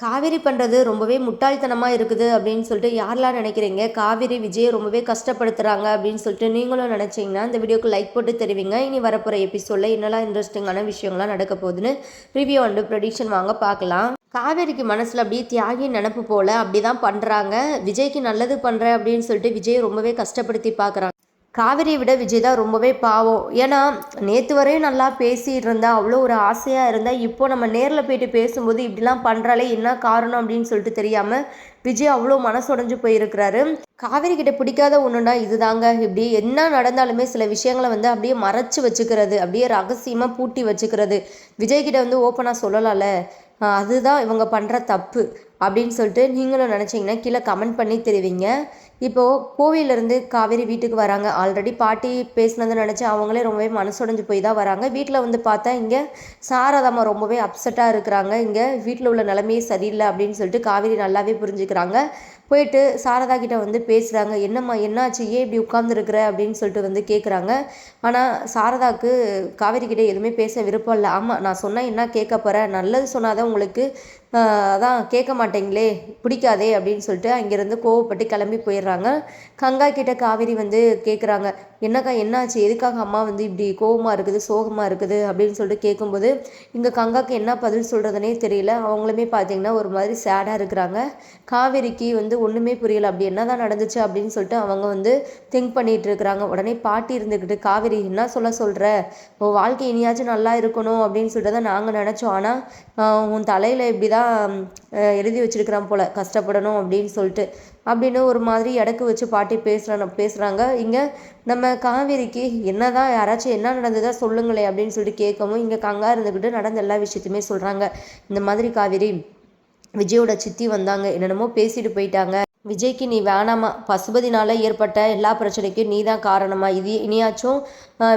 காவேரி பண்ணுறது ரொம்பவே முட்டாள்தனமாக இருக்குது அப்படின்னு சொல்லிட்டு யாரெல்லாம் நினைக்கிறீங்க? காவேரி விஜயை ரொம்பவே கஷ்டப்படுத்துகிறாங்க அப்படின்னு சொல்லிட்டு நீங்களும் நினச்சிங்கன்னா இந்த வீடியோக்கு லைக் போட்டு தெரிவிங்க. இனி வரப்போகிற எபிசோடில் என்னெல்லாம் இன்ட்ரெஸ்டிங்கான விஷயங்கள்லாம் நடக்க போகுதுன்னு ரிவ்யூ அண்டு ப்ரொடிக்ஷன் வாங்க பார்க்கலாம். காவேரிக்கு மனசில் அப்படியே தியாகி நினப்பு போல் அப்படி தான் பண்ணுறாங்க விஜய்க்கு நல்லது பண்ணுறேன் அப்படின்னு சொல்லிட்டு விஜய் ரொம்பவே கஷ்டப்படுத்தி பார்க்குறாங்க. காவிரியை விட விஜய் தான் ரொம்பவே பாவம். ஏன்னா நேற்று வரையும் நல்லா பேசிகிட்டு இருந்தா அவ்வளோ ஒரு ஆசையாக இருந்தா இப்போ நம்ம நேரில் போயிட்டு பேசும்போது இப்படிலாம் பண்ணுறாலே என்ன காரணம் அப்படின்னு சொல்லிட்டு தெரியாமல் விஜய் அவ்வளோ மனசுடைஞ்சு போயிருக்கிறாரு. காவேரி கிட்ட பிடிக்காத ஒன்றுனா இதுதாங்க. இப்படி என்ன நடந்தாலுமே சில விஷயங்களை வந்து அப்படியே மறைச்சு வச்சுக்கிறது அப்படியே ரகசியமாக பூட்டி வச்சுக்கிறது விஜய் கிட்ட வந்து ஓப்பனாக சொல்லலாம்ல. அதுதான் இவங்க பண்ணுற தப்பு அப்படின்னு சொல்லிட்டு நீங்களும் நினச்சிங்கன்னா கீழே கமெண்ட் பண்ணி தெரிவிங்க. இப்போது கோவிலேருந்து காவேரி வீட்டுக்கு வராங்க. ஆல்ரெடி பாட்டி பேசினதை நினச்சி அவங்களே ரொம்பவே மனசுடைஞ்சு போய் தான் வராங்க. வீட்டில் வந்து பார்த்தா இங்கே சாரதாம்மா ரொம்பவே அப்செட்டாக இருக்கிறாங்க. இங்கே வீட்டில் உள்ள நிலைமையே சரியில்லை அப்படின்னு சொல்லிட்டு காவேரி நல்லாவே புரிஞ்சுக்கிறாங்க. போயிட்டு சாரதா கிட்ட வந்து பேசுகிறாங்க என்னம்மா என்னாச்சு? ஏன் இப்படி உட்காந்துருக்குற அப்படின்னு சொல்லிட்டு வந்து கேட்குறாங்க ஆனால் சாரதாக்கு காவேரி கிட்டே எதுவுமே பேச விருப்பம் இல்லை. ஆமாம் நான் சொன்னால் என்ன கேட்க போகிறேன் நல்லது சொன்னாதான் உங்களுக்கு அதான் கேட்க மாட்டேங்களே பிடிக்காதே அப்படின்னு சொல்லிட்டு அங்கேருந்து கோவப்பட்டு கிளம்பி போயிடுறாங்க. கங்கா கிட்ட காவேரி வந்து கேட்குறாங்க என்னக்கா என்னாச்சு? எதுக்காக அம்மா வந்து இப்படி கோவமாக இருக்குது சோகமாக இருக்குது? அப்படின்னு சொல்லிட்டு கேட்கும்போது இங்கே கங்காக்கு என்ன பதில் சொல்கிறதுனே தெரியல. அவங்களுமே பார்த்தீங்கன்னா ஒரு மாதிரி சேடாக இருக்கிறாங்க. காவேரிக்கு வந்து ஒன்றுமே புரியல அப்படி என்ன தான் நடந்துச்சு அப்படின்னு சொல்லிட்டு அவங்க வந்து திங்க் பண்ணிகிட்டு இருக்கிறாங்க. உடனே பாட்டி இருந்துக்கிட்டு காவேரி என்ன சொல்ல சொல்கிற உன் வாழ்க்கை இனியாச்சும் நல்லா இருக்கணும் அப்படின்னு சொல்லிட்டு தான் நாங்கள் நினச்சோம். ஆனால் உன் தலையில் இப்படி தான் எழுதி வச்சிருக்கிறான் போல. கஷ்டப்படணும் அப்படின்னு சொல்லிட்டு. அப்படின்னு ஒரு மாதிரி இடக்கு வச்சு பாட்டி பேசுகிறான் பேசுகிறாங்க இங்கே நம்ம காவேரிக்கு என்னதான் யாராச்சும் என்ன நடந்ததா சொல்லுங்களே அப்படின்னு சொல்லிட்டு கேட்கவும் இங்கே கங்கா இருந்துக்கிட்டு நடந்த எல்லா விஷயத்தையுமே சொல்கிறாங்க இந்த மாதிரி காவேரி விஜயோட சித்தி வந்தாங்க. என்னென்னமோ பேசிட்டு போயிட்டாங்க. விஜய்க்கு நீ வேணாமா? பசுபதினால ஏற்பட்ட எல்லா பிரச்சனைக்கும் நீ தான் காரணமா? இது இனியாச்சும்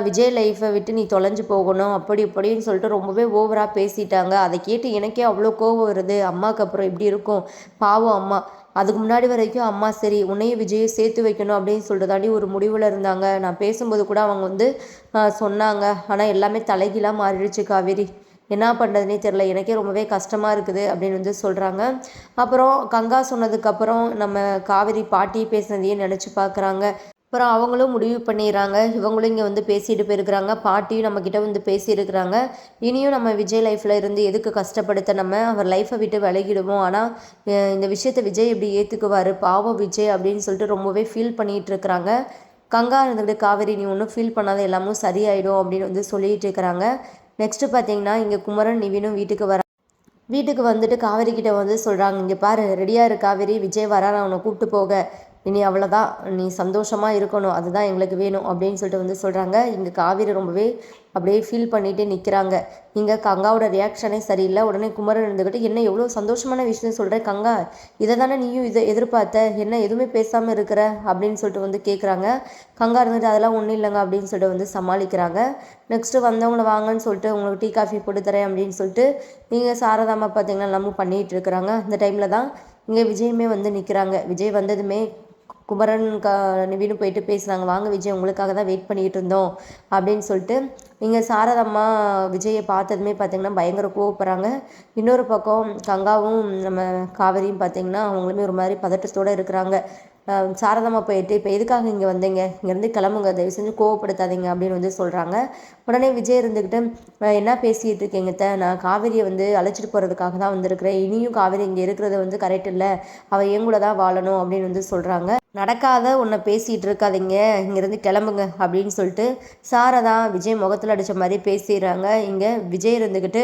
விஜய் லைஃப்பை விட்டு நீ தொலைஞ்சு போகணும். அப்படி இப்படின்னு சொல்லிட்டு ரொம்பவே ஓவராக பேசிட்டாங்க. அதை கேட்டு எனக்கே அவ்வளோ கோவம் வருது. அம்மாவுக்கு அப்புறம் இப்படி இருக்கும். பாவம் அம்மா. அதுக்கு முன்னாடி வரைக்கும் அம்மா சரி உன்னையும் விஜயை சேர்த்து வைக்கணும் அப்படின்னு சொல்லிட்டு தாண்டி ஒரு முடிவில் இருந்தாங்க. நான் பேசும்போது கூட அவங்க வந்து சொன்னாங்க. ஆனால் எல்லாமே தலைகீழாக மாறிடுச்சு காவேரி. என்ன பண்ணுறதுனே தெரில எனக்கே ரொம்பவே கஷ்டமாக இருக்குது அப்படின்னு வந்து சொல்கிறாங்க அப்புறம் கங்கா சொன்னதுக்கப்புறம் நம்ம காவேரி பாட்டி பேசினதையும் நினச்சி பார்க்குறாங்க அப்புறம் அவங்களும் முடிவு பண்ணிடுறாங்க. இவங்களும் இங்கே வந்து பேசிட்டு போயிருக்கிறாங்க. பாட்டியும் நம்மக்கிட்ட வந்து பேசியிருக்கிறாங்க. இனியும் நம்ம விஜய் லைஃப்பில் இருந்து எதுக்கு கஷ்டப்படுத்த நம்ம? அவர் லைஃப்பை விட்டு விலகிடுவோம். ஆனால் இந்த விஷயத்தை விஜய் எப்படி ஏற்றுக்குவார் பாவம் விஜய் அப்படின்னு சொல்லிட்டு ரொம்பவே ஃபீல் பண்ணிகிட்டு இருக்கிறாங்க. கங்கா இருந்துக்கிட்டு காவேரி நீ ஒன்றும் ஃபீல் பண்ணாத. எல்லாமும் சரியாயிடும் அப்படின்னு வந்து சொல்லிட்டு இருக்கிறாங்க. நெக்ஸ்ட்டு பார்த்தீங்கன்னா இங்கே குமரன் நிவினும் வீட்டுக்கு வர வீட்டுக்கு வந்துட்டு காவேரி கிட்ட வந்து சொல்கிறாங்க இங்கே பாரு ரெடியாக இரு காவேரி விஜய் வரான் அவனை கூப்பிட்டு போக. இனி அவ்வளோதான் நீ சந்தோஷமாக இருக்கணும். அதுதான் எங்களுக்கு வேணும் அப்படின்னு சொல்லிட்டு வந்து சொல்கிறாங்க இங்கே காவேரி ரொம்பவே அப்படியே ஃபீல் பண்ணிகிட்டே நிற்கிறாங்க இங்கே கங்காவோட ரியாக்ஷனே சரியில்லை. உடனே குமரன் இருந்துக்கிட்டு என்ன எவ்வளோ சந்தோஷமான விஷயம் சொல்கிறேன் கங்கா? இதை தானே நீயும் இதை எதிர்பார்த்த? என்ன எதுவுமே பேசாமல் இருக்கிற? அப்படின்னு சொல்லிட்டு வந்து கேட்குறாங்க கங்கா இருந்துட்டு அதெல்லாம் ஒன்றும் இல்லைங்க. அப்படின்னு சொல்லிட்டு வந்து சமாளிக்கிறாங்க. நெக்ஸ்ட்டு வந்தவங்கள வாங்கன்னு சொல்லிட்டு உங்களுக்கு டீ காஃபி போட்டு தரேன். அப்படின்னு சொல்லிட்டு நீங்கள் சாரதாமா பார்த்தீங்கன்னா எல்லாமும் பண்ணிகிட்டு இருக்கிறாங்க. அந்த டைமில் தான் இங்கே விஜயுமே வந்து நிற்கிறாங்க விஜய் வந்ததுமே குமரன் க நிவினு போயிட்டு பேசுகிறாங்க வாங்க விஜய் உங்களுக்காக தான் வெயிட் பண்ணிகிட்டு இருந்தோம். அப்படின்னு சொல்லிட்டு இங்கே சாரதம்மா விஜயை பார்த்ததுமே பார்த்தீங்கன்னா பயங்கர கோவப்படுறாங்க. இன்னொரு பக்கம் கங்காவும் நம்ம காவேரியும் பார்த்தீங்கன்னா அவங்களுமே ஒரு மாதிரி பதட்டத்தோடு இருக்கிறாங்க. சாரதம்மா போயிட்டு இப்போ எதுக்காக இங்கே வந்தீங்க? இங்கேருந்து கிளம்புங்க. தயவு செஞ்சு கோவப்படுத்தாதீங்க. அப்படின்னு வந்து சொல்கிறாங்க உடனே விஜய் இருந்துக்கிட்டு என்ன பேசிகிட்டு இருக்கீங்க த நான் காவேரியை வந்து அழைச்சிட்டு போகிறதுக்காக தான் வந்திருக்கிறேன். இனியும் காவேரி இங்கே இருக்கிறது வந்து கரெக்ட் இல்லை. அவள் என் கூட தான் வாழணும். அப்படின்னு வந்து சொல்கிறாங்க நடக்காத ஒன்றை பேசிகிட்டு இருக்காதீங்க. இங்கேருந்து கிளம்புங்க அப்படின்னு சொல்லிட்டு சாரை தான் விஜய் முகத்தில் அடித்த மாதிரி பேசிடுறாங்க. இங்கே விஜய் இருந்துக்கிட்டு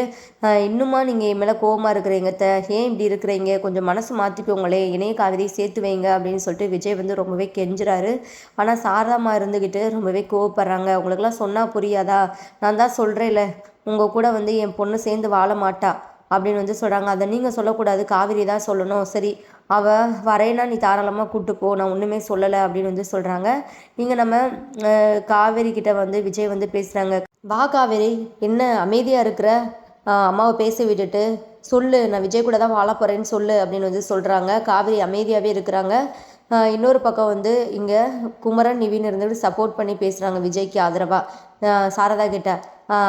இன்னுமா நீங்கள் என் மேலே கோவமாக இருக்கிறீங்க த ஏன் இப்படி இருக்கிறீங்க? கொஞ்சம் மனசு மாற்றிக்கோங்களே இணைய காவிரியை சேர்த்து வைங்க. அப்படின்னு சொல்லிட்டு விஜய் வந்து ரொம்பவே கெஞ்சுறாரு. ஆனால் சாரதாம்மா இருந்துக்கிட்டு ரொம்பவே கோவப்படுறாங்க. உங்களுக்கெல்லாம் சொன்னால் புரியாதா? நான் தான் சொல்கிறேன்ல உங்கள் கூட வந்து என் பொண்ணு சேர்ந்து வாழ மாட்டா. அப்படின்னு வந்து சொல்கிறாங்க அதை நீங்கள் சொல்லக்கூடாது. காவிரி தான் சொல்லணும். சரி அவள் வரேன்னா நீ தாராளமாக கூப்பிட்டு போ நான் ஒன்றுமே சொல்லலை அப்படின்னு வந்து சொல்கிறாங்க இங்கே நம்ம காவேரி கிட்ட வந்து விஜய் வந்து பேசுகிறாங்க வா காவேரி என்ன அமைதியாக இருக்கிற? அம்மாவை பேச விட்டுட்டு சொல்லு நான் விஜய் கூட தான் வாழ போகிறேன்னு சொல்லு அப்படின்னு வந்து சொல்கிறாங்க காவேரி அமைதியாகவே இருக்கிறாங்க. இன்னொரு பக்கம் வந்து இங்கே குமரன் நிவின் இருந்துட்டு சப்போர்ட் பண்ணி பேசுகிறாங்க விஜய்க்கு ஆதரவாக சாரதா கிட்ட.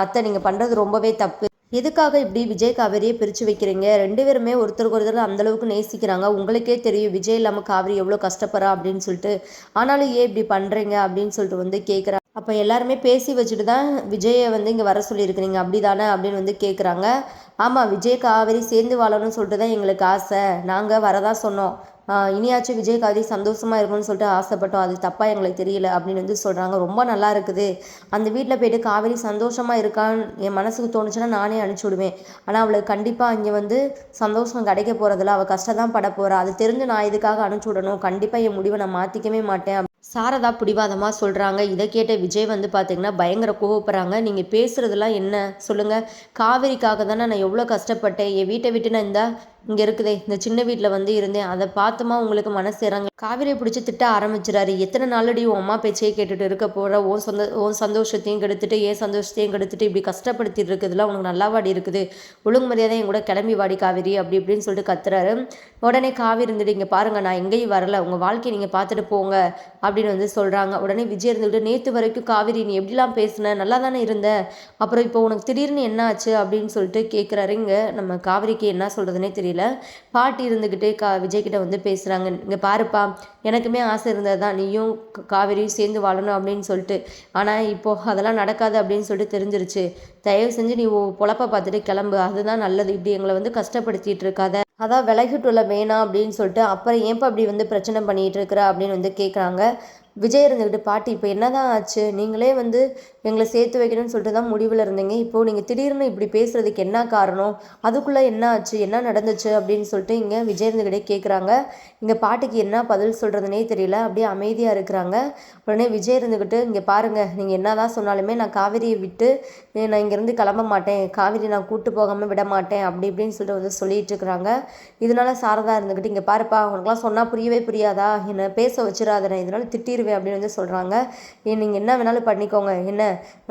அத்தை நீங்கள் பண்ணுறது ரொம்பவே தப்பு. எதுக்காக இப்படி விஜய் காவேரியை பிரித்து வைக்கிறீங்க? ரெண்டு பேருமே ஒருத்தருக்கு ஒருத்தர் அந்தளவுக்கு நேசிக்கிறாங்க. உங்களுக்கே தெரியும் விஜய் இல்லாமல் காவேரி எவ்வளோ கஷ்டப்படுறா அப்படின்னு சொல்லிட்டு. ஆனாலும் ஏன் இப்படி பண்ணுறீங்க அப்படின்னு சொல்லிட்டு வந்து கேட்குறாங்க அப்போ எல்லாருமே பேசி வச்சுட்டு தான் விஜயை வந்து இங்கே வர சொல்லியிருக்கிறீங்க. அப்படி தானே அப்படின்னு வந்து கேட்குறாங்க ஆமாம் விஜய் காவேரி சேர்ந்து வாழணும்னு சொல்லிட்டு தான் எங்களுக்கு ஆசை. நாங்கள் வரதான் சொன்னோம். இனியாச்சும் விஜய் காவேரி சந்தோஷமாக இருக்கணும்னு சொல்லிட்டு ஆசைப்பட்டோம். அது தப்பாக எங்களுக்கு தெரியல அப்படின்னு வந்து சொல்கிறாங்க ரொம்ப நல்லா இருக்குது. அந்த வீட்டில் போய்ட்டு காவேரி சந்தோஷமாக இருக்கான்னு என் மனசுக்கு தோணுச்சுன்னா நானே அனுப்பிச்சி விடுவேன். ஆனால் அவளுக்கு கண்டிப்பாக இங்கே வந்து சந்தோஷம் கிடைக்க போகிறதில்ல அவள் கஷ்டம் தான் பட போகிறா அது தெரிஞ்சு நான் இதுக்காக அனுப்பிச்சி விடணும். கண்டிப்பாக என் முடிவை நான் மாற்றிக்கவே மாட்டேன் சாரதா பிடிவாதமாக சொல்கிறாங்க இதை கேட்ட விஜய் வந்து பார்த்திங்கன்னா பயங்கர கோவப்படுறாங்க. நீங்கள் பேசுகிறதெல்லாம் என்ன? சொல்லுங்கள் காவேரிக்காக தானே நான் எவ்வளோ கஷ்டப்பட்டேன். என் வீட்டை விட்டு நான் இந்த இங்கே இருக்குதே இந்த சின்ன வீட்டில் வந்து இருந்தேன். அதை பார்த்துமா உங்களுக்கு மனசு இறங்க காவிரியை பிடிச்சி திட்ட ஆரம்பிச்சிடாரு. எத்தனை நாளடி உன் அம்மா பேச்சையே கேட்டுட்டு இருக்க போகிற ஓன் சொந்த ஓன் சந்தோஷத்தையும் கெடுத்துட்டு ஏன் சந்தோஷத்தையும் கெடுத்துட்டு இப்படி கஷ்டப்படுத்திட்டு இருக்குதுலாம் உனக்கு நல்லா வாடி இருக்குது. ஒழுங்கு மரியாதை என் கூட கிளம்பி வாடி காவிரி அப்படி இப்படின்னு சொல்லிட்டு கத்துறாரு. உடனே காவிரி இருந்துட்டு இங்கே பாருங்கள் நான் எங்கேயும் வரல. உங்கள் வாழ்க்கையை நீங்கள் பார்த்துட்டு போங்க அப்படின்னு வந்து சொல்கிறாங்க உடனே விஜய் இருந்துக்கிட்டு நேற்று வரைக்கும் காவிரி நீ எப்படிலாம் பேசின? நல்லா தானே இருந்த? அப்புறம் இப்போ உனக்கு திடீர்னு என்ன ஆச்சு? அப்படின்னு சொல்லிட்டு கேட்குறாரு இங்கே நம்ம காவிரிக்கு என்ன சொல்கிறதுனே தெரியும் தெரியல பாட்டி இருந்துக்கிட்டே கா விஜய்கிட்ட வந்து பேசுகிறாங்க இங்கே பாருப்பா எனக்குமே ஆசை இருந்தது தான் நீயும் காவேரியும் சேர்ந்து வாழணும் அப்படின்னு சொல்லிட்டு. ஆனால் இப்போது அதெல்லாம் நடக்காது அப்படின்னு சொல்லிட்டு தெரிஞ்சிருச்சு. தயவு செஞ்சு நீ பொழப்ப பார்த்துட்டு கிளம்பு. அதுதான் நல்லது. இப்படி எங்களை வந்து கஷ்டப்படுத்திட்டு இருக்காத. அதான் விலகிட்டுள்ள வேணாம் அப்படின்னு சொல்லிட்டு அப்புறம் ஏன்ப்பா அப்படி வந்து பிரச்சனை பண்ணிகிட்டு இருக்கிற அப்படின்னு வந்து கேட்குறாங்க விஜய் இருந்துக்கிட்டு பாட்டி இப்போ என்ன தான் ஆச்சு? நீங்களே வந்து எங்களை சேர்த்து வைக்கணும்னு சொல்லிட்டு தான் முடிவில் இருந்தீங்க. இப்போது நீங்கள் திடீர்னு இப்படி பேசுகிறதுக்கு என்ன காரணம்? அதுக்குள்ளே என்ன ஆச்சு? என்ன நடந்துச்சு? அப்படின்னு சொல்லிட்டு இங்கே விஜய் இருந்துக்கிட்டே கேட்குறாங்க இங்கே பாட்டிக்கு என்ன பதில் சொல்கிறதுனே தெரியல. அப்படியே அமைதியாக இருக்கிறாங்க. உடனே விஜய் இருந்துக்கிட்டு இங்கே பாருங்கள் நீங்கள் என்ன தான் சொன்னாலுமே நான் காவிரியை விட்டு நான் இங்கேருந்து கிளம்ப மாட்டேன். காவிரி நான் கூட்டு போகாமல் விட மாட்டேன். அப்படி இப்படின்னு சொல்லிட்டு வந்து சொல்லிட்டு இருக்கிறாங்க. இதனால சாரதா இருந்துக்கிட்டு இங்கே பாருப்பா. உனக்குலாம் சொன்னால் புரியவே புரியாதா? என்னை பேச வச்சிடாத நான் திட்டி திட்டிடுவேன் அப்படின்னு வந்து சொல்கிறாங்க நீங்கள் என்ன வேணாலும் பண்ணிக்கோங்க. என்ன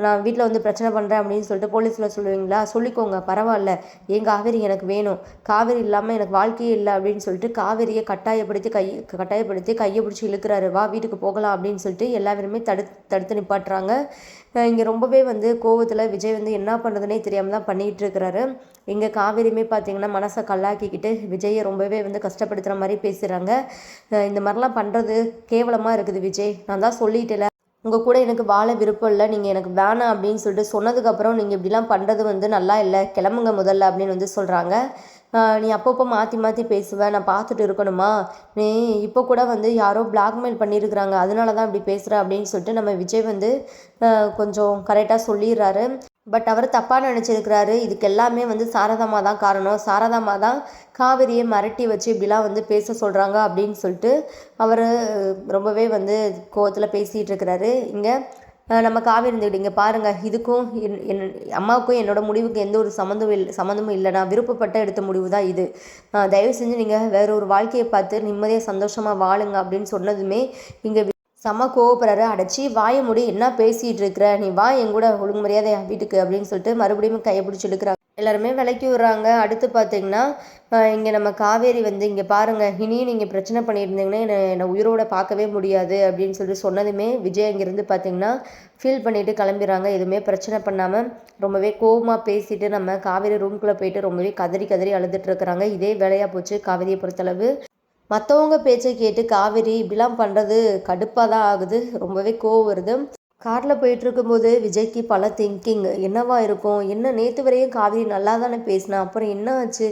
நான் வீட்டில் வந்து பிரச்சனை பண்ணுறேன் அப்படின்னு சொல்லிட்டு போலீஸில் சொல்லுவீங்களா? சொல்லிக்கோங்க பரவாயில்ல. ஏன் காவேரி எனக்கு வேணும்? காவேரி இல்லாமல் எனக்கு வாழ்க்கையே இல்லை அப்படின்னு சொல்லிட்டு காவேரியை கட்டாயப்படுத்தி கை கட்டாயப்படுத்தி கையை பிடிச்சி இழுக்கிறாரு. வா வீட்டுக்கு போகலாம் அப்படின்னு சொல்லிட்டு எல்லாருமே தடு தடுத்து நிப்பாட்டுறாங்க. இங்கே ரொம்பவே வந்து கோவத்தில் விஜய் வந்து என்ன பண்ணுறதுனே தெரியாமல் தான் பண்ணிகிட்டு இருக்கிறாரு இங்கே காவேரியுமே பார்த்தீங்கன்னா மனசை கல்லாக்கிக்கிட்டு விஜயை ரொம்பவே வந்து கஷ்டப்படுத்துகிற மாதிரி பேசுகிறாங்க இந்த மாதிரிலாம் பண்ணுறது கேவலமாக இருக்குது விஜய். நான் தான் சொல்லிட்டேல. உங்கள் கூட எனக்கு வாழ விருப்பம் இல்லை நீங்கள் எனக்கு வேணாம் அப்படின்னு சொல்லிட்டு சொன்னதுக்கப்புறம் நீங்கள் இப்படிலாம் பண்ணுறது வந்து நல்லா இல்லை கிளம்புங்க முதல்ல அப்படின்னு வந்து சொல்கிறாங்க நீ அப்பப்போ மாற்றி மாற்றி பேசுவேன் நான் பார்த்துட்டு இருக்கணுமா? நீ இப்போ கூட வந்து யாரோ பிளாக்மெயில் பண்ணியிருக்கிறாங்க அதனால தான் இப்படி பேசுகிற அப்படின்னு சொல்லிட்டு நம்ம விஜய் வந்து கொஞ்சம் கரெக்டாக சொல்லிடுறாரு. பட் அவர் தப்பாக நினச்சிருக்கிறாரு. இதுக்கு எல்லாமே வந்து சாரதாமா தான் காரணம். சாரதாமா தான் காவிரியை மிரட்டி வச்சு இப்படிலாம் வந்து பேச சொல்கிறாங்க அப்படின்னு சொல்லிட்டு அவர் ரொம்பவே வந்து கோவத்தில் பேசிகிட்டு இருக்கிறாரு. இங்கே நம்ம காவேரி இருந்துக்கிட்டு இங்கே பாருங்கள் இதுக்கும் என் என் அம்மாவுக்கும் என்னோட முடிவுக்கு எந்த ஒரு சம்மந்தமும் இல்லை சம்மந்தமும் இல்லை. நான் விருப்பப்பட்ட எடுத்த முடிவு தான் இது. தயவு செஞ்சு நீங்கள் வேற ஒரு வாழ்க்கையை பார்த்து நிம்மதியாக சந்தோஷமாக வாழுங்க அப்படின்னு சொன்னதுமே இங்கே செம்ம கோவப்படுறாரு. அடைச்சி வாய முடி என்ன பேசிகிட்டு இருக்கிற நீ வா என் கூட ஒழுங்கு மரியாதை வீட்டுக்கு அப்படின்னு சொல்லிட்டு மறுபடியும் கையை பிடிச்சி எடுக்கிறாங்க எல்லாருமே விலைக்கு விடுறாங்க. அடுத்து பார்த்தீங்கன்னா இங்கே நம்ம காவேரி வந்து இங்கே பாருங்கள் இனியும் நீங்கள் பிரச்சனை பண்ணியிருந்தீங்கன்னா என்னை என்னை உயிரோட பார்க்கவே முடியாது அப்படின்னு சொல்லிட்டு சொன்னதுமே விஜய் அங்கேருந்து பார்த்தீங்கன்னா ஃபீல் பண்ணிவிட்டு கிளம்பிடுறாங்க. எதுவுமே பிரச்சனை பண்ணாமல் ரொம்பவே கோபமாக பேசிட்டு நம்ம காவேரி ரூம்குள்ளே போயிட்டு ரொம்பவே கதறி கதறி அழுதுட்டு இருக்கிறாங்க. இதே வேலையாக போச்சு காவேரியை பொறுத்தளவு. மற்றவங்க பேச்சை கேட்டு காவேரி இப்படிலாம் பண்ணுறது கடுப்பாக தான் ஆகுது. ரொம்பவே கோவம் வருது. காரில் போயிட்டுருக்கும்போது விஜய்க்கு பல திங்கிங் என்னவா இருக்கும்? என்ன நேற்று வரையும் காவிரி நல்லா தானே பேசினா? அப்புறம் என்ன ஆச்சு?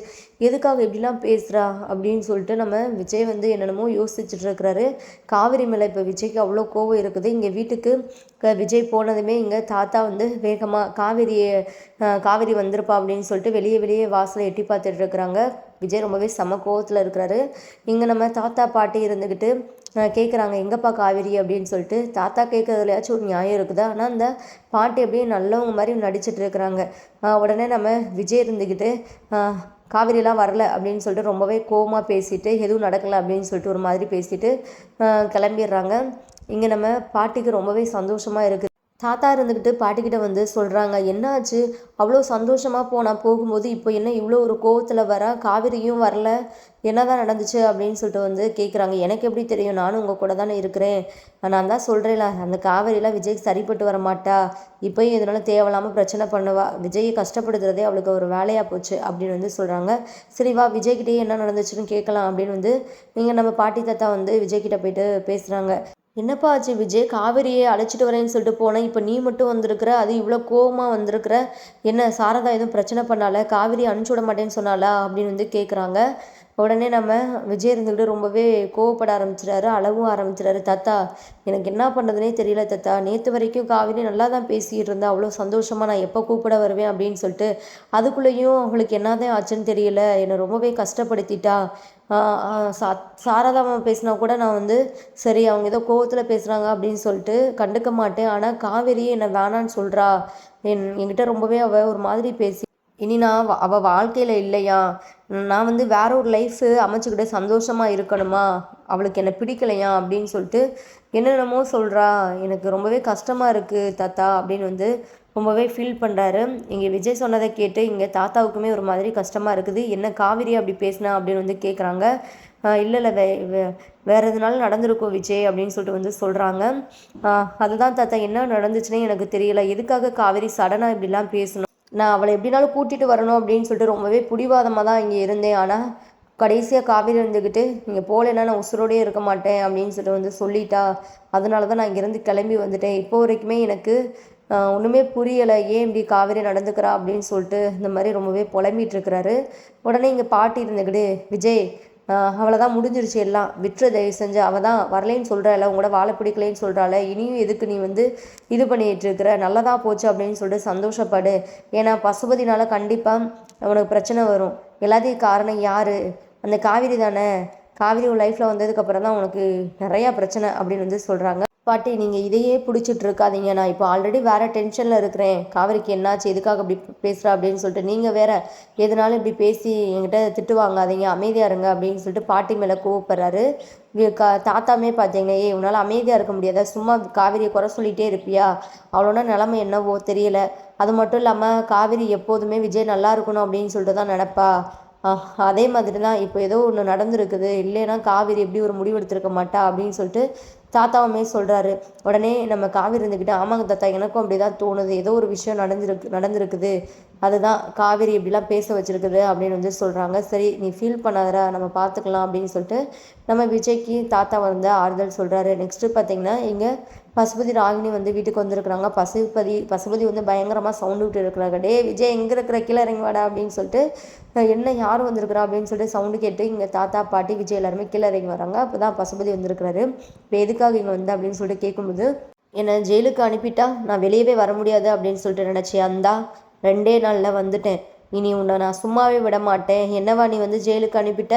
எதுக்காக இப்படிலாம் பேசுகிறா அப்படின்னு சொல்லிட்டு நம்ம விஜய் வந்து என்னென்னமோ யோசிச்சுட்டு இருக்கிறாரு. காவிரி மேலே இப்போ விஜய்க்கு அவ்வளோ கோவம் இருக்குது. இங்கே வீட்டுக்கு விஜய் போனதுமே இங்கே தாத்தா வந்து வேகமாக காவிரியை காவிரி வந்திருப்பா அப்படின்னு சொல்லிட்டு வெளியே வெளியே வாசலை எட்டி பார்த்துட்டு இருக்கிறாங்க. விஜய் ரொம்பவே சம கோவத்தில் இருக்கிறாரு. இங்கே நம்ம தாத்தா பாட்டி இருந்துக்கிட்டு கேட்குறாங்க எங்கப்பா காவேரி? அப்படின்னு சொல்லிட்டு. தாத்தா கேட்குறதுலையாச்சும் ஒரு நியாயம் இருக்குது. ஆனால் அந்த பாட்டி அப்படியே நல்லவங்க மாதிரி நடிச்சிட்டு இருக்கிறாங்க. உடனே நம்ம விஜய் இருந்துக்கிட்டு காவிரிலாம் வரல அப்படின்னு சொல்லிட்டு ரொம்பவே கோவமாக பேசிட்டு எதுவும் நடக்கலை அப்படின்னு சொல்லிட்டு ஒரு மாதிரி பேசிட்டு கிளம்பிடுறாங்க. இங்கே நம்ம பாட்டிக்கு ரொம்பவே சந்தோஷமாக இருக்குது தாத்தா இருந்துக்கிட்டு பாட்டிக்கிட்ட வந்து சொல்கிறாங்க என்னாச்சு? அவ்வளோ சந்தோஷமாக போனால் போகும்போது இப்போ என்ன இவ்வளோ ஒரு கோவத்தில் வர? காவிரியும் வரல. என்ன தான் நடந்துச்சு? அப்படின்னு சொல்லிட்டு வந்து கேட்குறாங்க எனக்கு எப்படி தெரியும்? நானும் உங்கள் கூட தானே இருக்கிறேன். நான் தான் சொல்கிறேன்ல அந்த காவிரிலாம் விஜய்க்கு சரிப்பட்டு வர மாட்டா. இப்போயும் இதனால் தேவையில்லாமல் பிரச்சனை பண்ணுவா. விஜயை கஷ்டப்படுத்துறதே அவளுக்கு ஒரு வேலையாக போச்சு அப்படின்னு வந்து சொல்கிறாங்க சரி வா விஜய்கிட்டயே என்ன நடந்துச்சுன்னு கேட்கலாம் அப்படின்னு வந்து நீங்கள் நம்ம பாட்டி தாத்தா வந்து விஜய்கிட்ட போயிட்டு பேசுகிறாங்க என்னப்பா ஆச்சு விஜய்? காவேரியை அழைச்சிட்டு வரேன்னு சொல்லிட்டு போனேன் இப்போ நீ மட்டும் வந்திருக்கிற அது இவ்வளோ கோவமாக வந்திருக்கிற? என்ன சாரதா எதுவும் பிரச்சனை பண்ணால? காவேரி அனுப்பிச்சி விட மாட்டேன்னு சொன்னாலா அப்படின்னு வந்து கேட்குறாங்க உடனே நம்ம விஜய் இருந்துக்கிட்டு ரொம்பவே கோவப்பட ஆரம்பிச்சிட்டாரு அழவும் ஆரம்பிச்சிட்டாரு. தாத்தா எனக்கு என்ன பண்ணுறதுனே தெரியல தாத்தா. நேற்று வரைக்கும் காவிரி நல்லா தான் பேசிகிட்டு இருந்தா. அவ்வளோ சந்தோஷமாக நான் எப்போ கூப்பிட வருவேன்? அப்படின்னு சொல்லிட்டு அதுக்குள்ளேயும் அவளுக்கு என்னதான் ஆச்சுன்னு தெரியல. என்னை ரொம்பவே கஷ்டப்படுத்திட்டா. சா சாரதாமா பேசினா கூட நான் வந்து சரி அவங்க ஏதோ கோவத்தில் பேசுகிறாங்க அப்படின்னு சொல்லிட்டு கண்டுக்க மாட்டேன். ஆனால் காவேரி என்னை வேணான்னு சொல்கிறா என் என்கிட்ட ரொம்பவே அவள் ஒரு மாதிரி பேசி இனி நான் அவள் வாழ்க்கையில் இல்லையா? நான் வந்து வேற ஒரு லைஃபு அமைச்சுக்கிட்டு சந்தோஷமாக இருக்கணுமா? அவளுக்கு என்னை பிடிக்கலையா? அப்படின்னு சொல்லிட்டு என்னென்னமோ சொல்கிறா எனக்கு ரொம்பவே கஷ்டமாக இருக்குது தாத்தா அப்படின்னு வந்து ரொம்பவே ஃபீல் பண்ணுறாரு இங்கே விஜய் சொன்னதை கேட்டு இங்கே தாத்தாவுக்குமே ஒரு மாதிரி கஷ்டமாக இருக்குது. என்ன காவிரி அப்படி பேசினா அப்படின்னு வந்து கேட்குறாங்க இல்லை இல்லை வே வே- வேற எதுனாலும் நடந்திருக்கும் விஜய் அப்படின்னு சொல்லிட்டு வந்து சொல்கிறாங்க அதுதான் தாத்தா என்ன நடந்துச்சுன்னே எனக்கு தெரியல. எதுக்காக காவிரி சடனாக இப்படிலாம் பேசணும்? நான் அவளை எப்படினாலும் கூட்டிகிட்டு வரணும் அப்படின்னு சொல்லிட்டு ரொம்பவே பிடிவாதமாக தான் இங்கே இருந்தேன். ஆனால் கடைசியாக காவேரி இருந்துக்கிட்டு இங்கே போகலைன்னா நான் உசுரோடயே இருக்க மாட்டேன் அப்படின்னு சொல்லிட்டு வந்து சொல்லிட்டா. அதனால தான் நான் இங்கேருந்து கிளம்பி வந்துட்டேன். இப்போ வரைக்குமே எனக்கு ஒன்றுமே புரியலை. ஏன் இப்படி காவேரி நடந்துக்கிறா அப்படின்னு சொல்லிட்டு இந்த மாதிரி ரொம்பவே புலம்பிகிட்டு இருக்கிறாரு. உடனே இங்கே பாட்டி இருந்துக்கிட்டு விஜய் அவளை தான் முடிஞ்சிருச்சு எல்லாம். விட்டுற தயவு செஞ்சு அவள் தான் வரலைன்னு சொல்கிறாள் உங்களோட வாழை பிடிக்கலைன்னு சொல்கிறாள் இனியும் எதுக்கு நீ வந்து இது பண்ணிகிட்டு இருக்கிற? நல்லதாக போச்சு அப்படின்னு சொல்லிட்டு சந்தோஷப்படு. ஏன்னா பசுபதினால் கண்டிப்பாக அவனுக்கு பிரச்சனை வரும். எல்லாத்தையும் காரணம் யார்? அந்த காவிரி தானே. காவிரி உன் லைஃப்பில் வந்ததுக்கப்புறம் தான் உனக்கு நிறையா பிரச்சனை அப்படின்னு வந்து சொல்கிறாங்க பாட்டி நீங்கள் இதையே பிடிச்சிட்டு இருக்காதீங்க. நான் இப்போ ஆல்ரெடி வேறு டென்ஷனில் இருக்கிறேன். காவிரிக்கு என்னாச்சு? எதுக்காக இப்படி பேசுகிறா அப்படின்னு சொல்லிட்டு நீங்கள் வேற எதனாலும் இப்படி பேசி என்கிட்ட திட்டு வாங்காதீங்க. அமைதியாக இருங்க அப்படின்னு சொல்லிட்டு பாட்டி மேலே கோவப்படுறாரு. கா தாத்தாமே பார்த்தீங்கன்னா ஏய் உன்னால் அமைதியாக இருக்க முடியாதா? சும்மா காவிரியை குறை சொல்லிகிட்டே இருப்பியா? அவ்வளோனா நிலமை என்னவோ தெரியல. அது மட்டும் இல்லாமல் காவிரி எப்போதுமே விஜய் நல்லா இருக்கணும் அப்படின்னு சொல்லிட்டு தான் நினப்பா அதே மாதிரி தான் இப்போ ஏதோ ஒன்று நடந்திருக்குது. இல்லைன்னா காவிரி எப்படி ஒரு முடிவு எடுத்திருக்க மாட்டா அப்படின்னு சொல்லிட்டு தாத்தாவுமே சொல்கிறாரு உடனே நம்ம காவிரி இருந்துக்கிட்டு ஆமாங்க தாத்தா எனக்கும் அப்படி தான் தோணுது. ஏதோ ஒரு விஷயம் நடந்திருக்கு நடந்திருக்குது. அதுதான் காவிரி இப்படிலாம் பேச வச்சுருக்குது அப்படின்னு வந்து சொல்கிறாங்க சரி நீ ஃபீல் பண்ணாதடா நம்ம பார்த்துக்கலாம் அப்படின்னு சொல்லிட்டு நம்ம விஜய்க்கு தாத்தா வந்து ஆறுதல் சொல்கிறாரு நெக்ஸ்ட்டு பார்த்திங்கன்னா இங்கே பசுபதி ராகினி வந்து வீட்டுக்கு வந்திருக்கிறாங்க. பசுபதி பசுபதி வந்து பயங்கரமாக சவுண்டு விட்டு இருக்கிறாங்க. டே விஜய் எங்கே இருக்கிற? கீழே இறங்கி வாடா அப்படின்னு சொல்லிட்டு என்ன யார் வந்திருக்கிறா? அப்படின்னு சொல்லிட்டு சவுண்டு கேட்டு இங்கே தாத்தா பாட்டி விஜய் எல்லாருமே கீழே இறங்கி வராங்க. அப்போ தான் பசுபதி வந்திருக்கிறாரு. இப்போ எதுக்காக இங்கே வந்து? அப்படின்னு சொல்லிட்டு கேட்கும்போது என்னை ஜெயிலுக்கு அனுப்பிட்டா நான் வெளியவே வர முடியாது அப்படின்னு சொல்லிட்டு நினச்சேன். அந்தா ரெண்டே நாளில் வந்துட்டேன். இனி உன்னை நான் சும்மாவே விட மாட்டேன். என்னவா நீ வந்து ஜெயிலுக்கு அனுப்பிட்ட?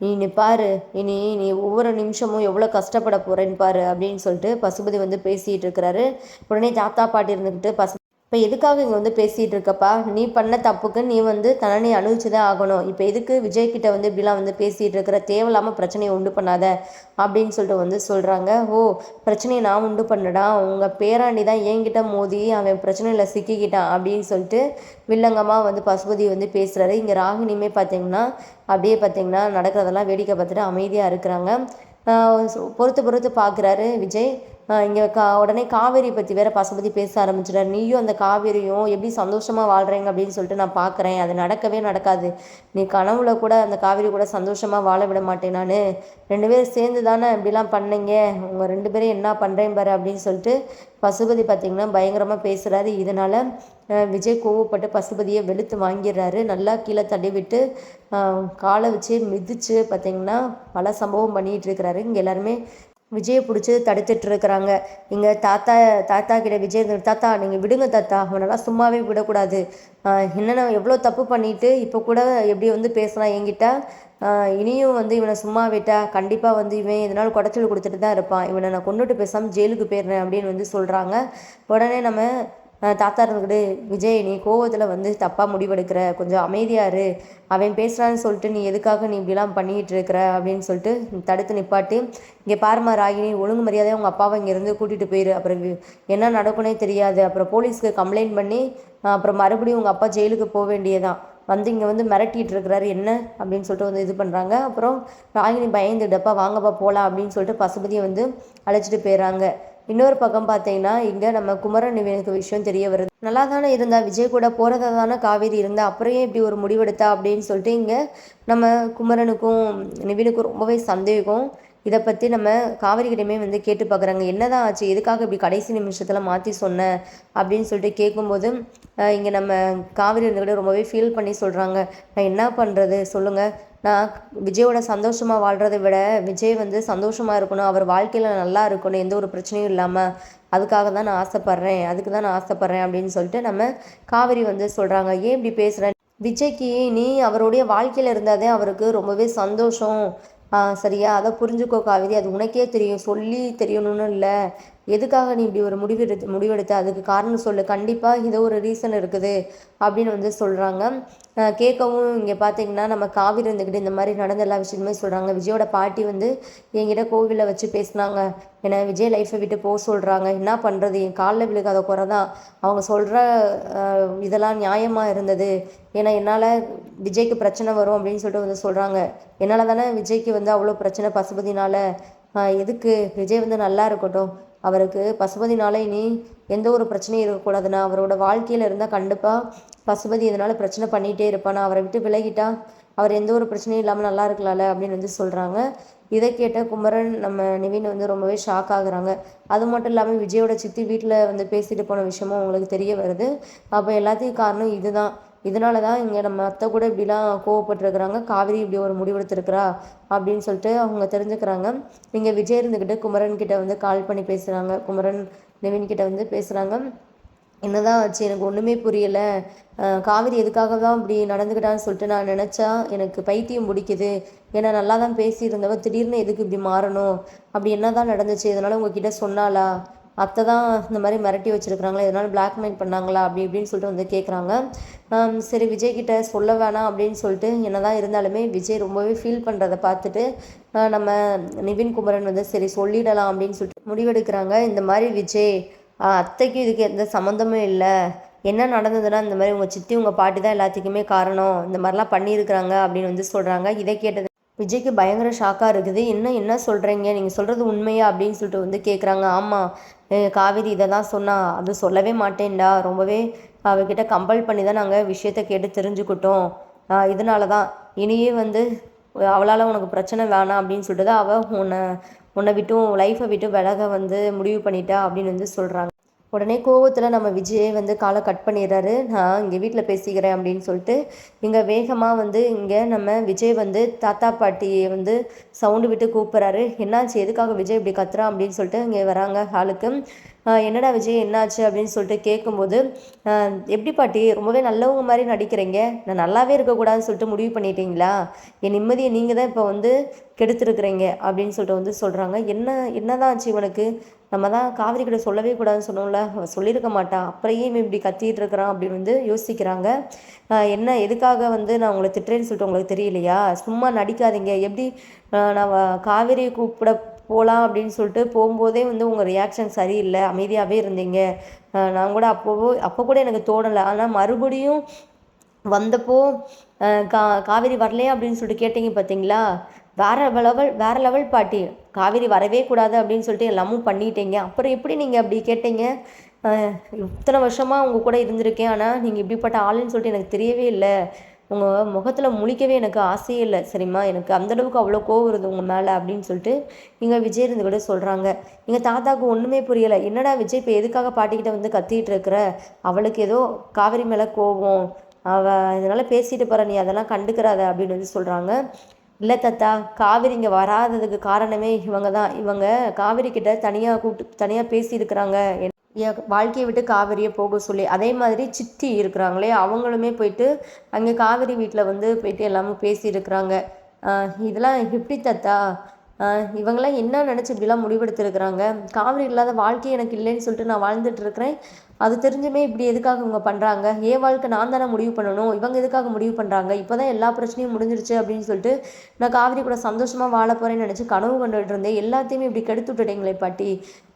நீ நீ பாரு இனி நீ ஒவ்வொரு நிமிஷமும் எவ்வளோ கஷ்டப்பட போகிறேன்னு பாரு அப்படின்னு சொல்லிட்டு பசுபதி வந்து பேசிகிட்டு இருக்கிறாரு. உடனே தாத்தா பாட்டி இருந்துக்கிட்டு பசு இப்போ எதுக்காக இங்கே வந்து பேசிகிட்டு இருக்கப்பா? நீ பண்ண தப்புக்கு நீ வந்து தண்டனை அனுபவிச்சு தான் ஆகணும். இப்போ எதுக்கு விஜய்கிட்ட வந்து இப்படிலாம் வந்து பேசிகிட்டு இருக்கிற? தேவையில்லாமல் பிரச்சனையை உண்டு பண்ணாத அப்படின்னு சொல்லிட்டு வந்து சொல்கிறாங்க ஓ பிரச்சனையை நான் உண்டு பண்ணடா உங்கள் பேராண்டி தான் என்கிட்ட மோதி அவன் பிரச்சனையில் சிக்கிக்கிட்டான் அப்படின்னு சொல்லிட்டு வில்லங்கமாக வந்து பசுபதி வந்து பேசுகிறாரு இங்கே ராகினியுமே பார்த்தீங்கன்னா அப்படியே பார்த்தீங்கன்னா நடக்கிறதெல்லாம் வேடிக்கை பார்த்துட்டு அமைதியாக இருக்கிறாங்க. பொறுத்து பொறுத்து பார்க்குறாரு விஜய். இங்கே கா உடனே காவேரி பற்றி வேற பசுபதி பேச ஆரம்பிச்சிட்டாரு. நீயும் அந்த காவேரியும் எப்படி சந்தோஷமாக வாழ்கிறீங்க அப்படின்னு சொல்லிட்டு நான் பார்க்குறேன் அது நடக்கவே நடக்காது. நீ கனவுல கூட அந்த காவேரி கூட சந்தோஷமாக வாழ விட மாட்டேன் நான். ரெண்டு பேரும் சேர்ந்து தானே இப்படிலாம் பண்ணீங்க? உங்கள் ரெண்டு பேரும் என்ன பண்ணுறேன் பாரு அப்படின்னு சொல்லிட்டு பசுபதி பார்த்திங்கன்னா பயங்கரமாக பேசுகிறாரு இதனால் விஜய் கோவப்பட்டு பசுபதியை வெளுத்து வாங்கிடுறாரு. நல்லா கீழே தள்ளி விட்டு காலை வச்சு மிதிச்சு பார்த்திங்கன்னா பல சம்பவம் பண்ணிகிட்டு இருக்கிறாரு. இங்கே எல்லாருமே விஜயை பிடிச்சி தடுத்துட்டு இருக்கிறாங்க இங்கே தாத்தா தாத்தா கிட்ட விஜய் தாத்தா நீங்கள் விடுங்க தாத்தா அவனெல்லாம் சும்மாவே விடக்கூடாது. என்னென்ன எவ்வளோ தப்பு பண்ணிட்டு இப்போ கூட எப்படி வந்து பேசலாம் என்கிட்ட? இனியும் வந்து இவனை சும்மா விட்டா கண்டிப்பாக வந்து இவன் இதனால் குடைச்சல் கொடுத்துட்டு தான் இருப்பான். இவனை நான் கொண்டுட்டு பேசாமல் ஜெயிலுக்கு போயிடுறேன் அப்படின்னு வந்து சொல்கிறாங்க உடனே நம்ம தாத்தா இருந்துக்கிட்டு விஜய் நீ கோவத்தில் வந்து தப்பாக முடிவெடுக்கிற கொஞ்சம் அமைதியாக இரு. அவன் பேசுகிறான்னு சொல்லிட்டு நீ எதுக்காக நீ இப்படிலாம் பண்ணிகிட்டு இருக்கிற அப்படின்னு சொல்லிட்டு தடுத்து நிப்பாட்டு இங்கே பாருமா ராகினி ஒழுங்கு மரியாதையாக உங்கள் அப்பாவை இங்கேருந்து கூட்டிகிட்டு போயிரு. அப்புறம் என்ன நடக்குனே தெரியாது. அப்புறம் போலீஸ்க்கு கம்ப்ளைண்ட் பண்ணி அப்புறம் மறுபடியும் உங்கள் அப்பா ஜெயிலுக்கு போக வேண்டியதான் வந்து இங்கே வந்து மிரட்டிகிட்டு இருக்கிறாரு என்ன அப்படின்னு சொல்லிட்டு வந்து இது பண்ணுறாங்க அப்புறம் ராகினி பயந்துடப்பா வாங்கப்பா போகலாம் அப்படின்னு சொல்லிட்டு பசுபதியை வந்து அழைச்சிட்டு போயிடுறாங்க. இன்னொரு பக்கம் பார்த்தீங்கன்னா இங்கே நம்ம குமரன் நிவினுக்கு விஷயம் தெரிய வருது. நல்லா தானே இருந்தா விஜய் கூட போகிறதா தானே காவேரி இருந்தா அப்புறம் ஏன் இப்படி ஒரு முடிவெடுத்தா அப்படின்னு சொல்லிட்டு இங்கே நம்ம குமரனுக்கும் நிவினுக்கும் ரொம்பவே சந்தேகம். இதை பற்றி நம்ம காவிரிகிட்டயுமே வந்து கேட்டு பார்க்குறாங்க. என்னதான் ஆச்சு? எதுக்காக இப்படி கடைசி நிமிஷத்தில் மாற்றி சொன்ன? அப்படின்னு சொல்லிட்டு கேட்கும்போது இங்கே நம்ம காவிரி இருந்துக்கிட்ட ரொம்பவே ஃபீல் பண்ணி சொல்கிறாங்க நான் என்ன பண்ணுறது சொல்லுங்கள் நான் விஜயோட சந்தோஷமாக வாழ்கிறத விட விஜய் வந்து சந்தோஷமாக இருக்கணும் அவர் வாழ்க்கையில் நல்லா இருக்கணும் எந்த ஒரு பிரச்சனையும் இல்லாமல் அதுக்காக தான் நான் ஆசைப்பட்றேன் அதுக்கு தான் நான் ஆசைப்பட்றேன் அப்படின்னு சொல்லிட்டு நம்ம காவிரி வந்து சொல்கிறாங்க ஏன் இப்படி பேசுகிறேன் விஜய்க்கு நீ அவருடைய வாழ்க்கையில் இருந்தாதே அவருக்கு ரொம்பவே சந்தோஷம். சரியா? அதை புரிஞ்சுக்கோ காவேரி. அது உனக்கே தெரியும். சொல்லி தெரியணும்னு இல்லை. எதுக்காக நீ இப்படி ஒரு முடிவெடுத்து முடிவெடுத்த? அதுக்கு காரணம் சொல்லு. கண்டிப்பாக இதோ ஒரு ரீசன் இருக்குது அப்படின்னு வந்து சொல்கிறாங்க கேட்கவும் இங்கே பார்த்தீங்கன்னா நம்ம காவிரி இருந்துக்கிட்டு இந்த மாதிரி நடந்த எல்லா விஷயமுமே சொல்கிறாங்க விஜயோட பாட்டி வந்து என்கிட்ட கோவிலில் வச்சு பேசினாங்க. என்னை விஜய் லைஃப்பை விட்டு போக சொல்கிறாங்க என்ன பண்ணுறது என் காலில் விழுகாத குறை தான் அவங்க சொல்கிற இதெல்லாம் நியாயமாக இருந்தது. ஏன்னா என்னால் விஜய்க்கு பிரச்சனை வரும் அப்படின்னு சொல்லிட்டு வந்து சொல்கிறாங்க என்னால் தானே விஜய்க்கு வந்து அவ்வளோ பிரச்சனை பசுபதினால? எதுக்கு? விஜய் வந்து நல்லா இருக்கட்டும். அவருக்கு பசுபதினால இனி எந்த ஒரு பிரச்சனையும் இருக்கக்கூடாதுண்ணா. அவரோட வாழ்க்கையில் இருந்தால் கண்டிப்பாக பசுபதி இதனால் பிரச்சனை பண்ணிகிட்டே இருப்பானா? அவரை விட்டு விலகிட்டா அவர் எந்த ஒரு பிரச்சனையும் இல்லாமல் நல்லா இருக்கலாம்ல அப்படின்னு வந்து சொல்கிறாங்க இதை கேட்ட குமரன் நம்ம நிவின் வந்து ரொம்பவே ஷாக் ஆகுறாங்க. அது மட்டும் இல்லாமல் விஜயோட சித்தி வீட்டில் வந்து பேசிட்டு போன விஷயமும் அவங்களுக்கு தெரிய வருது. அப்போ எல்லாத்தையும் காரணம் இதுதான். இதனால தான் இங்கே நம்ம அத்தை கூட இப்படிலாம் கோவப்பட்டிருக்கிறாங்க. காவிரி இப்படி ஒரு முடிவெடுத்திருக்கிறா அப்படின்னு சொல்லிட்டு அவங்க தெரிஞ்சுக்கிறாங்க. இங்கே விஜய் இருந்துக்கிட்டு குமரன் கிட்ட வந்து கால் பண்ணி பேசுகிறாங்க குமரன் நிவின் கிட்ட வந்து பேசுகிறாங்க என்னதான் ஆச்சு? எனக்கு ஒன்றுமே புரியலை. காவிரி எதுக்காக தான் இப்படி நடந்துக்கிட்டான்னு சொல்லிட்டு நான் நினச்சா எனக்கு பைத்தியம் பிடிக்குது. ஏன்னா நல்லா தான் பேசியிருந்தவ திடீர்னு எதுக்கு இப்படி மாறணும்? அப்படி என்ன தான் நடந்துச்சு? இதனால் உங்ககிட்ட சொன்னாலா அத்தை தான் இந்த மாதிரி மிரட்டி வச்சுருக்குறாங்களா இதனால் பிளாக்மெயில் பண்ணாங்களா அப்படி இப்படின்னு சொல்லிட்டு வந்து கேட்குறாங்க சரி விஜய் கிட்ட சொல்ல வேணாம் அப்படின்னு சொல்லிட்டு என்ன தான் இருந்தாலுமே விஜய் ரொம்பவே ஃபீல் பண்ணுறத பார்த்துட்டு நம்ம நிவின் குமரன் வந்து சரி சொல்லிடலாம் அப்படின்னு சொல்லிட்டு முடிவெடுக்கிறாங்க. இந்த மாதிரி விஜய் அத்தைக்கு இதுக்கு எந்த சம்மந்தமும் இல்லை. என்ன நடந்ததுன்னா இந்த மாதிரி உங்கள் சித்தி உங்கள் பாட்டி தான் எல்லாத்துக்குமே காரணம். இந்த மாதிரிலாம் பண்ணியிருக்கிறாங்க அப்படின்னு வந்து சொல்கிறாங்க இதை கேட்டது விஜய்க்கு பயங்கர ஷாக்காக இருக்குது. என்ன என்ன சொல்கிறீங்க நீங்கள் சொல்கிறது உண்மையா? அப்படின்னு சொல்லிட்டு வந்து கேட்குறாங்க ஆமாம் காவேரி இதை தான் சொன்னா. அது சொல்லவே மாட்டேன்டா. ரொம்பவே அவகிட்ட கம்பல் பண்ணி தான் நாங்கள் விஷயத்த கேட்டு தெரிஞ்சுக்கிட்டோம். இதனால தான் இனியே வந்து அவளால் உனக்கு பிரச்சனை வேணாம் அப்படின்னு சொல்லிட்டு தான் அவள் உன்னை உன்னை விட்டும் லைஃப்பை விட்டு விலக வந்து முடிவு பண்ணிட்டா அப்படின்னு வந்து சொல்கிறாங்க உடனே கோவத்தில் நம்ம விஜய் வந்து காலை கட் பண்ணிடுறாரு. நான் இங்கே வீட்டில் பேசிக்கிறேன் அப்படின்னு சொல்லிட்டு இங்கே வேகமாக வந்து இங்கே நம்ம விஜய் வந்து தாத்தா பாட்டியை வந்து சவுண்டு விட்டு கூப்பிட்றாரு. என்னாச்சு? எதுக்காக விஜய் இப்படி கத்துறான் அப்படின்னு சொல்லிட்டு இங்கே வராங்க ஹாலுக்கு என்னடா விஜய் என்னாச்சு? அப்படின்னு சொல்லிட்டு கேட்கும்போது எப்படி பாட்டி? ரொம்பவே நல்லவங்க மாதிரி நடிக்கிறீங்க. நான் நல்லாவே இருக்கக்கூடாதுன்னு சொல்லிட்டு முடிவு பண்ணிட்டீங்களா? என் நிம்மதியை நீங்கள் தான் இப்போ வந்து கெடுத்துருக்குறீங்க. அப்படின்னு சொல்லிட்டு வந்து சொல்கிறாங்க என்ன என்னதான் ஆச்சு இவனுக்கு நம்ம தான் காவிரி கிட்ட சொல்லவே கூடாதுன்னு சொன்னோம்ல அவன் சொல்லியிருக்க மாட்டான் அப்புறம் ஏன் இவன் இப்படி கத்திட்டு இருக்கிறான் அப்படின்னு வந்து யோசிக்கிறாங்க. என்ன எதுக்காக வந்து நான் உங்களை திட்டுறேன்னு சொல்லிட்டு உங்களுக்கு தெரியலையா? சும்மா நடிக்காதீங்க. எப்படி நான் காவிரி கூப்பிட போகலாம் அப்படின்னு சொல்லிட்டு போகும்போதே வந்து உங்கள் ரியாக்ஷன் சரியில்லை அமைதியாகவே இருந்தீங்க. நான் கூட அப்போவோ அப்போ கூட எனக்கு தோணலை. ஆனால் மறுபடியும் வந்தப்போ கா காவேரி வரலையா அப்படின்னு சொல்லிட்டு கேட்டீங்க பார்த்தீங்களா? வேற லெவல் வேற லெவல் பாட்டி காவேரி வரவே கூடாது அப்படின்னு சொல்லிட்டு எல்லாமும் பண்ணிட்டீங்க. அப்புறம் எப்படி நீங்கள் அப்படி கேட்டீங்க? இத்தனை வருஷமாக உங்கள் கூட இருந்திருக்கேன். ஆனால் நீங்கள் இப்படிப்பட்ட ஆளுன்னு சொல்லிட்டு எனக்கு தெரியவே இல்லை. உங்கள் முகத்தில் முழிக்கவே எனக்கு ஆசையே இல்லை. சரிம்மா எனக்கு அந்தளவுக்கு அவ்வளோ கோவம் வருது உங்கள் மேலே அப்படின்னு சொல்லிட்டு இங்கே விஜய் இருந்து கூட சொல்கிறாங்க எங்கள் தாத்தாவுக்கு ஒன்றுமே புரியலை. என்னடா விஜய் இப்போ எதுக்காக பாட்டிக்கிட்ட வந்து கத்திட்டு இருக்கிற? அவளுக்கு ஏதோ காவேரி மேலே கோவம். அவ இதனால் பேசிட்டு போகிற நீ அதெல்லாம் கண்டுக்கிறாத அப்படின்னு வந்து சொல்கிறாங்க இல்லை தத்தா காவேரி இங்கே வராததுக்கு காரணமே இவங்க தான். இவங்க காவேரி கிட்ட தனியாக கூப்பிட்டு தனியாக பேசியிருக்கிறாங்க என் வாழ்க்கையை விட்டு காவிரியை போக சொல்லி அதே மாதிரி சித்தி இருக்கிறாங்களே அவங்களுமே போயிட்டு அங்கே காவேரி வீட்டில் வந்து போயிட்டு எல்லாமே பேசியிருக்கிறாங்க இதெல்லாம் எப்படி தத்தா? இவங்களாம் என்ன நினச்சி இப்படிலாம் முடிவெடுத்திருக்கிறாங்க? காவிரி இல்லாத வாழ்க்கை எனக்கு இல்லைன்னு சொல்லிட்டு நான் வாழ்ந்துட்டு இருக்கிறேன். அது தெரிஞ்சுமே இப்படி எதுக்காக இவங்க பண்ணுறாங்க ஏ வாழ்க்கை நான் தானே முடிவு பண்ணணும்? இவங்க எதுக்காக முடிவு பண்ணுறாங்க இப்போ தான் எல்லா பிரச்சனையும் முடிஞ்சிருச்சு அப்படின்னு சொல்லிட்டு நான் காவிரி கூட சந்தோஷமாக வாழ போகிறேன்னு நினச்சி கனவு கண்டுகிட்டு இருந்தேன். எல்லாத்தையுமே இப்படி கெடுத்து விட்டுட்டீங்களே பாட்டி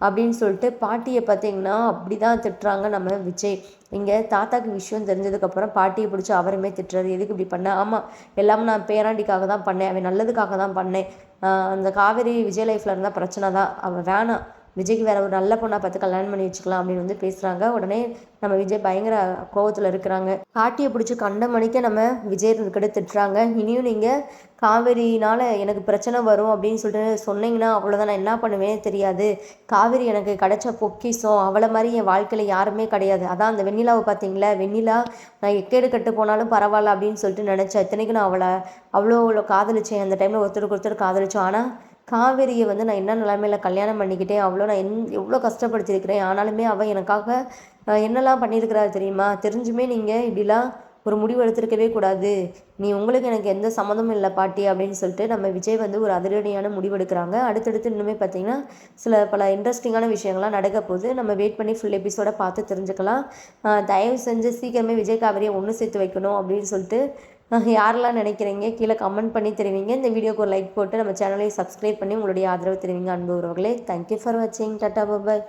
அப்படின்னு சொல்லிட்டு பாட்டியை பார்த்தீங்கன்னா அப்படி தான் திட்டுறாங்க நம்ம விஜய். இங்கே தாத்தாக்கு விஷயம் தெரிஞ்சதுக்கப்புறம் பாட்டியை பிடிச்சி அவருமே திட்டுறாரு. எதுக்கு இப்படி பண்ண? ஆமாம் எல்லாமே நான் பேராண்டிக்காக தான் பண்ணேன். அவன் நல்லதுக்காக தான் பண்ணேன். அந்த காவேரி விஜய் லைஃப்பில் இருந்தால் பிரச்சனை தான் அவள் வேணாம். விஜய்க்கு வேற ஒரு நல்ல பொண்ணாக பார்த்து கல்யாணம் பண்ணி வச்சுக்கலாம் அப்படின்னு வந்து பேசுகிறாங்க உடனே நம்ம விஜய் பயங்கர கோவத்தில் இருக்கிறாங்க. காட்டியை பிடிச்சி கண்ட மணிக்க நம்ம விஜய் கிட்ட திட்டுறாங்க. இனியும் நீங்கள் காவேரினால் எனக்கு பிரச்சனை வரும் அப்படின்னு சொல்லிட்டு சொன்னீங்கன்னா அவ்வளோதான் நான் என்ன பண்ணுவேன் தெரியாது. காவேரி எனக்கு கிடைச்ச பொக்கிஷம் அவளை மாதிரி என் வாழ்க்கையில் யாருமே கிடையாது. அதான் அந்த வெண்ணிலாவை பார்த்தீங்களா? வெண்ணிலா நான் எக்கேடு கட்டு போனாலும் பரவாயில்ல அப்படின்னு சொல்லிட்டு நினச்சேன் இத்தனைக்கும் நான் அவளை அவ்வளோ அவ்வளோ காதலிச்சேன். அந்த டைமில் ஒருத்தருக்கு ஒருத்தர் காதலிச்சோம். ஆனால் காவேரியை வந்து நான் என்ன நிலைமையில் கல்யாணம் பண்ணிக்கிட்டேன்? அவ்வளோ நான் என் எவ்வளோ கஷ்டப்படுத்திருக்கிறேன்? ஆனாலுமே அவள் எனக்காக என்னெல்லாம் பண்ணியிருக்கிறா தெரியுமா? தெரிஞ்சுமே நீங்கள் இப்படிலாம் ஒரு முடிவு எடுத்திருக்கவே கூடாது. நீ உங்களுக்கு எனக்கு எந்த சம்மந்தமும் இல்லை பாட்டி அப்படின்னு சொல்லிட்டு நம்ம விஜய் வந்து ஒரு அதிரடியான முடிவு எடுக்கிறாங்க. அடுத்தடுத்து இன்னுமே பார்த்தீங்கன்னா சில பல இன்ட்ரெஸ்டிங்கான விஷயங்கள்லாம் நடக்க போது நம்ம வெயிட் பண்ணி ஃபுல் எபிசோடை பார்த்து தெரிஞ்சுக்கலாம். தயவு செஞ்சு சீக்கிரமே விஜய் காவிரியை ஒன்று சேர்த்து வைக்கணும் அப்படின்னு சொல்லிட்டு யாரெல்லாம் நினைக்கிறீங்க? கீழே கமெண்ட் பண்ணி தெரிவிங்க. இந்த வீடியோக்கு ஒரு லைக் போட்டு நம்ம சேனலையும் சப்ஸ்கிரைப் பண்ணி உங்களுடைய ஆதரவு தெரிவிங்க அன்பு உறவுகளே. தேங்க்யூ ஃபார் வாட்சிங் டாட்டா பாய்